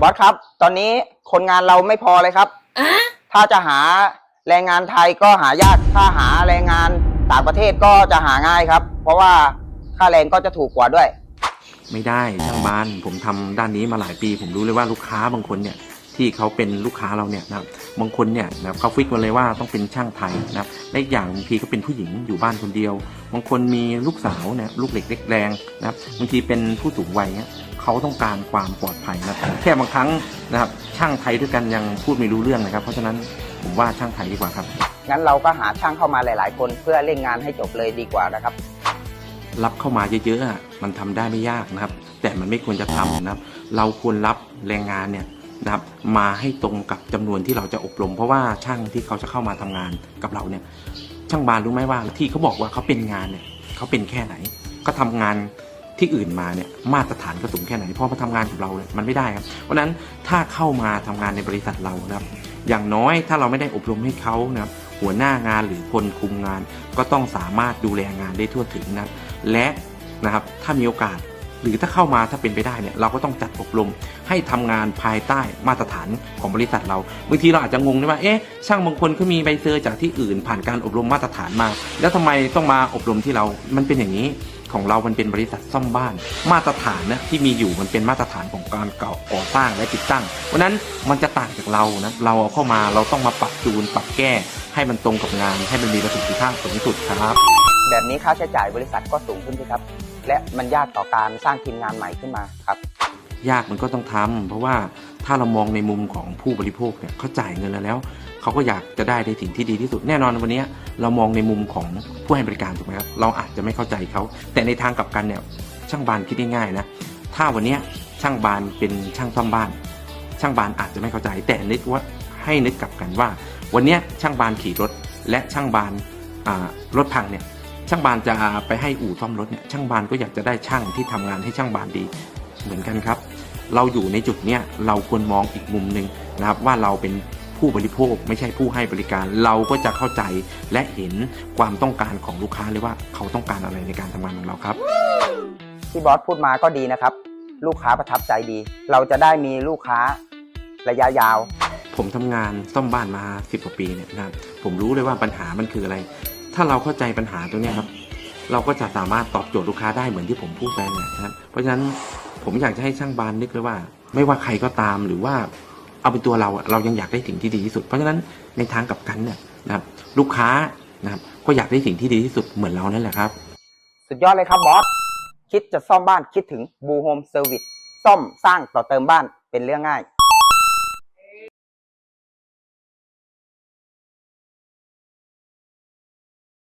บอสครับ ตอนนี้คนงานเราไม่พอเลยครับถ้าจะหาแรงงานไทยก็หายาก ถ้าหาแรงงานต่างประเทศก็จะหาง่ายครับ เพราะว่าค่าแรงก็จะถูกกว่าด้วย ไม่ได้ช่างบ้านผมทำด้านนี้มาหลายปี ผมรู้เลยว่าลูกค้าบางคนเนี่ย ที่เขาเป็นลูกค้าเราเนี่ยนะครับ บางคนเนี่ยนะครับเขาฟิกมาเลยว่าต้องเป็นช่างไทยนะครับและอีกอย่างบางทีก็เป็นผู้หญิงอยู่บ้านคนเดียว บางคนมีลูกสาวเนี่ยลูกเหล็กเล็กแรงนะครับบางทีเป็นผู้สูงวัยเนี่ยเขาต้องการความปลอดภัยนะครับแค่บางครั้งนะครับช่างไทยด้วยกันยังพูดไม่รู้เรื่องนะครับ เพราะฉะนั้นผมว่าช่างไทยดีกว่าครับงั้นเราก็หาช่างเข้ามาหลาย ๆ คนเพื่อเร่งงานให้จบเลยดีกว่านะครับ รับเข้ามาเยอะๆอะมันทำได้ไม่ยากนะครับ แต่มันไม่ควรจะทำนะครับ เราควรรับแรงงานเนี่ย นะครับมาให้ตรงกับจำนวนที่เราจะอบรม เพราะว่าช่างที่เขาจะเข้ามาทำงานกับเราเนี่ยช่างบานรู้ไหมว่าที่เขาบอกว่าเขาเป็นงานเนี่ยเขาเป็นแค่ไหน ก็ทำงานที่อื่นมาเนี่ยมาตรฐานก็สูงแค่ไหนพอมาทำงานกับเราเนี่ยมันไม่ได้ครับเพราะฉะนั้นถ้าเข้ามาทำงานในบริษัทเรานะครับ อย่างน้อยถ้าเราไม่ได้อบรมให้เขานะครับหัวหน้างานหรือคนคุมงาน ก็ต้องสามารถดูแลงานได้ทั่วถึงนะและนะครับถ้ามีโอกาส หรือถ้าเข้ามาถ้าเป็นไปได้เนี่ยเราก็ต้องจัดอบรมให้ทำงานภายใต้มาตรฐานของบริษัทเราบางทีเราอาจจะงงนะว่าเอ๊ะช่างบางคนเขามีใบเซอร์จากที่อื่น ผ่านการอบรมมาตรฐานมา แล้วทำไมต้องมาอบรมที่เรา มันเป็นอย่างนี้ของเรา มันเป็นบริษัทซ่อมบ้าน มาตรฐานนะที่มีอยู่มันเป็นมาตรฐานของการก่อก่อสร้างและติดตั้ง เพราะนั้นมันจะต่างจากเรานะ เราเอาเข้ามาเราต้องมาปรับจูนปรับแก้ ให้มันตรงกับงาน ให้มันมีประสิทธิภาพสูงสุดครับ แบบนี้ค่าใช้จ่ายบริษัทก็สูงขึ้นสิครับ และมันยากต่อการสร้างทีมงานใหม่ขึ้นมาครับ ยากมันก็ต้องทำเพราะว่าถ้าเรามองในมุมของผู้บริโภคเนี่ยเขาจ่ายเงินแล้วแล้วเขาก็อยากจะได้ในสิ่งที่ดีที่สุดแน่นอนวันนี้เรามองในมุมของผู้ให้บริการถูกไหมครับเราอาจจะไม่เข้าใจเขาแต่ในทางกลับกันเนี่ยช่างบานคิดง่ายๆนะถ้าวันนี้ช่างบานเป็นช่างซ่อมบ้าน ช่างบานอาจจะไม่เข้าใจแต่นึกว่าให้นึกกลับกันว่า วันนี้ช่างบานขี่รถและช่างบานรถพังเนี่ย ช่างบานจะไปให้อู่ซ่อมรถเนี่ยช่างบานก็อยากจะได้ช่างที่ทำงานให้ช่างบานดี เหมือนกันครับ เราอยู่ในจุดเนี้ยเราควรมองอีกมุมหนึ่งนะครับว่าเราเป็นผู้บริโภคไม่ใช่ผู้ให้บริการ เราก็จะเข้าใจและเห็นความต้องการของลูกค้าเลยว่าเขาต้องการอะไรในการทำงานของเราครับที่บอสพูดมาก็ดีนะครับ ลูกค้าประทับใจดี เราจะได้มีลูกค้าระยะยาว ผมทำงานซ่อมบ้านมา 10กว่าปีเนี่ยนะครับผมรู้เลยว่าปัญหามันคืออะไร ถ้าเราเข้าใจปัญหาตรงนี้ครับ เราก็จะสามารถตอบโจทย์ลูกค้าได้เหมือนที่ผมพูดไปเนี่ยนะครับ เพราะฉะนั้นผมอยากจะให้ช่างบานนึกเลยว่า ไม่ว่าใครก็ตามหรือว่าเอาเป็นตัวเราเรายังอยากได้สิ่งที่ดีที่สุด เพราะฉะนั้นในทางกลับกันเนี่ยนะครับ ลูกค้านะครับก็อยากได้สิ่งที่ดีที่สุดเหมือนเรานั่นแหละครับ สุดยอดเลยครับบอสคิดจะซ่อมบ้านคิดถึงบูโฮมเซอร์วิสซ่อมสร้างต่อเติมบ้านเป็นเรื่องง่าย